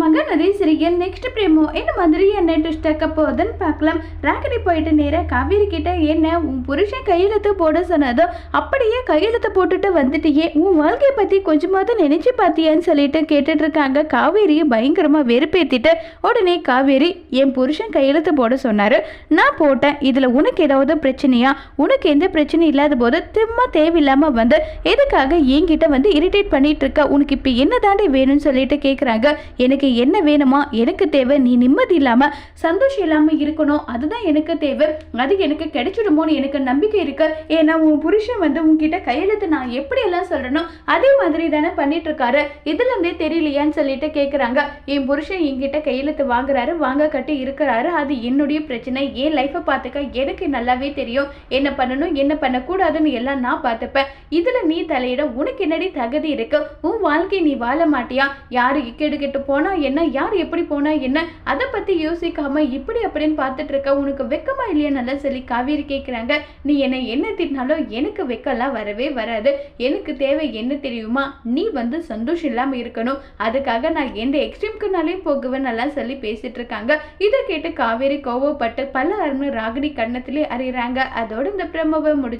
Mahanadi சிறியல் next பிரேமோ என்ன மாதிரி என்ன ட்விஸ்டாக்க போகுதுன்னு பார்க்கலாம். ராகினி போயிட்டு நேராக காவேரி கிட்ட என்ன உன் புருஷன் கையெழுத்து போட சொன்னதோ அப்படியே கையெழுத்து போட்டுட்டு வந்துட்டியே. உன் வாழ்க்கையை பற்றி கொஞ்சமாவது நினைச்சு பார்த்தியான்னு சொல்லிட்டு கேட்டுட்டு இருக்காங்க. காவேரியை பயங்கரமாக வெறுப்பேத்திட்டு உடனே காவேரி என் புருஷன் கையெழுத்து போட சொன்னாரு. நான் போட்டேன். இதில் உனக்கு ஏதாவது பிரச்சனையா? உனக்கு எந்த பிரச்சனையும் இல்லாத போது திரும்ப தேவையில்லாமல் வந்து எதுக்காக என்கிட்ட வந்து இரிட்டேட் பண்ணிட்டு இருக்க? உனக்கு இப்போ என்ன தாண்டி வேணும்னு சொல்லிட்டு கேட்குறாங்க எனக்கு என்ன வேணுமா எனக்கு தேவை. நீ நிம்மதி இல்லாமல் சந்தோஷம் இல்லாமல் இருக்கணும். அதுதான் எனக்கு தேவை. அது எனக்கு கிடைச்சிடுமோன்னு எனக்கு நம்பிக்கை இருக்கு. ஏன்னா உன் புருஷன் வந்து உன்கிட்ட கையெழுத்து நான் எப்படி எல்லாம் சொல்றேனோ அதே மாதிரி தானே பண்ணிட்டு இருக்காரு இதுல இருந்தே தெரியலையான்னு சொல்லிட்டு கேட்குறாங்க என் புருஷன் என்கிட்ட கையெழுத்து வாங்குறாரு வாங்க கட்டி இருக்கிறாரு. அது என்னுடைய பிரச்சனை. என் லைஃப்பை பார்த்துக்க எனக்கு நல்லாவே தெரியும். என்ன பண்ணணும் என்ன பண்ணக்கூடாதுன்னு எல்லாம் நான் பார்த்துப்பேன் இதுல நீ தலையிட உனக்கு என்னடி தகுதி இருக்கு? உன் வாழ்க்கை நீ வாழ மாட்டியா? யாரு கெடுக்கிட்டு போன என்ன யார் எப்படி போனா என்ன அதை பத்தி யோசிக்காம இப்படி அப்படின்னு பார்த்துட்டு இருக்க உனக்கு வெக்கமா இல்லையா நல்லா சொல்லி காவேரி கேட்குறாங்க நீ என்னை என்ன திட்டினாலும் எனக்கு வெக்கம்லாம் வரவே வராது. எனக்கு தேவை என்ன தெரியுமா? நீ வந்து சந்தோஷம் இல்லாம இருக்கணும். அதுக்காக நான் எந்த எக்ஸ்ட்ரீம்க்குனாலையும் போகுவேன் நல்லா சொல்லி பேசிட்டு இருக்காங்க. இதை கேட்டு காவேரி கோவப்பட்டு பல அருமை ராகினி கண்ணத்திலே அறிகிறாங்க அதோட இந்த பிரம்மவை முடிச்சு